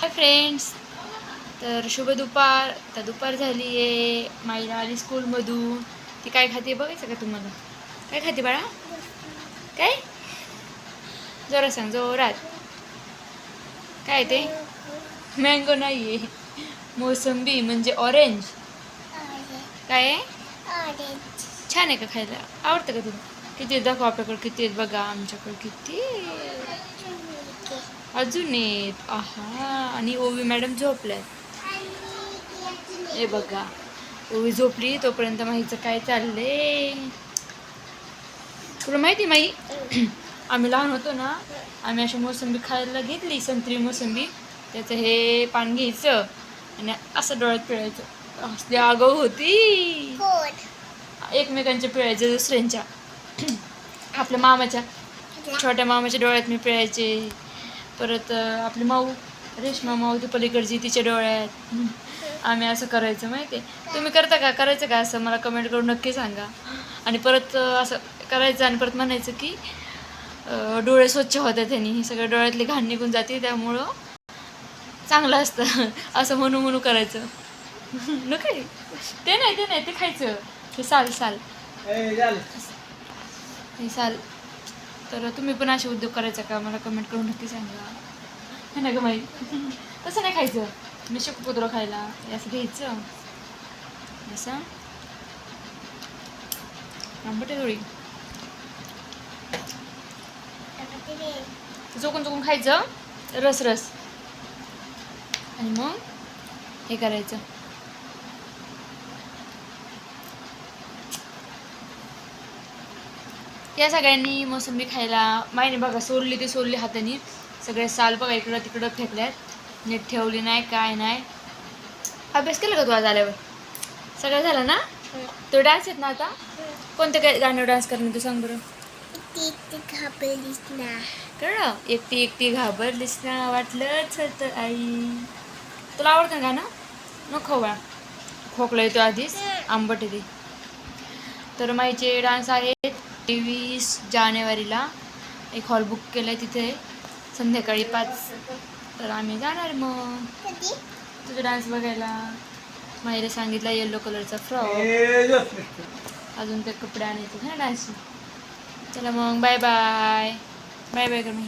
Hi friends तर शुभ दुपार. आता दुपार झाली आहे माईला आली स्कूलमधून. ती काय खाते बघायचं का तुम्हाला? काय खाते बाळा? काय? जोरात सांग जोरात. काय ते? मँगो नाही आहे मोसंबी म्हणजे ऑरेंज काय आहे? छान आहे का खायला? आवडतं का तुला? किती आहेत दाखव आपल्याकडे किती आहेत बघा आमच्याकडे किती. अजून आहेत आहा आणि ओवी मॅडम झोपल्यात. हे बघा ओवी झोपली तोपर्यंत माहीचं काय चाललंय. तुला माहिती माही आम्ही लहान होतो ना आम्ही अशी मोसंबी खायला घेतली संत्री मोसंबी. त्याचं हे पान घ्यायचं आणि असं डोळ्यात पिळायचं. असली आगाऊ होती. एकमेकांच्या पिळायचे दुसऱ्यांच्या. आपल्या मामाच्या छोट्या मामाच्या डोळ्यात मी पिळायचे. परत आपली माऊ रेश्मा माऊ ती पलीकडची तिच्या डोळ्यात. आम्ही असं करायचं माहिती आहे तुम्ही करता का? करायचं का असं? मला कमेंट करून नक्की सांगा. आणि परत असं करायचं आणि परत म्हणायचं की डोळे स्वच्छ होतात त्यांनी. हे सगळं डोळ्यातली घाण निघून जाते त्यामुळं चांगलं असतं. असं म्हणू म्हणू करायचं. नको. ते नाही ते नाही ते खायचं. ते साल साल. हे साल. तर तुम्ही पण असे उद्योग करायचा का? मला कमेंट करून नक्की सांगा. हे ना ग माई तसं नाही खायचं. मी शिकतो खायला. हे असं घ्यायचं. असं. आंबटे आहे थोडी. चोकून चोकून खायचं. रस रस. आणि मग हे करायचं. या सगळ्यांनी मोसंबी खायला माहिती बघा सोडली ते सोडली हाताने. सगळे साल बघा इकडं तिकडं फेकल्यात. नीट ठेवली नाही काय नाही. अभ्यास केला का तू आज आल्यावर? सगळं झालं ना? तो डान्स येत ना आता कोणत्या काय गाण्यावर डान्स करणार तू सांग बरं? कळलं? एकटी एकटी घाबरलीस ना वाटलंच होतं आई. तुला आवडतं ना गाणं? नको बाळा. खोकला येतो आधीच. आंबट येते तर माईचे डान्स आहेत. तेवीस जानेवारीला एक हॉल बुक केलं आहे तिथे. संध्याकाळी पाच. तर आम्ही जाणार मग. तुझा डान्स बघायला. माईला सांगितलं येल्लो कलरचा फ्रॉक अजून ते कपडे आणायचे ना डान्स चला मग बाय बाय बाय बाय कर मी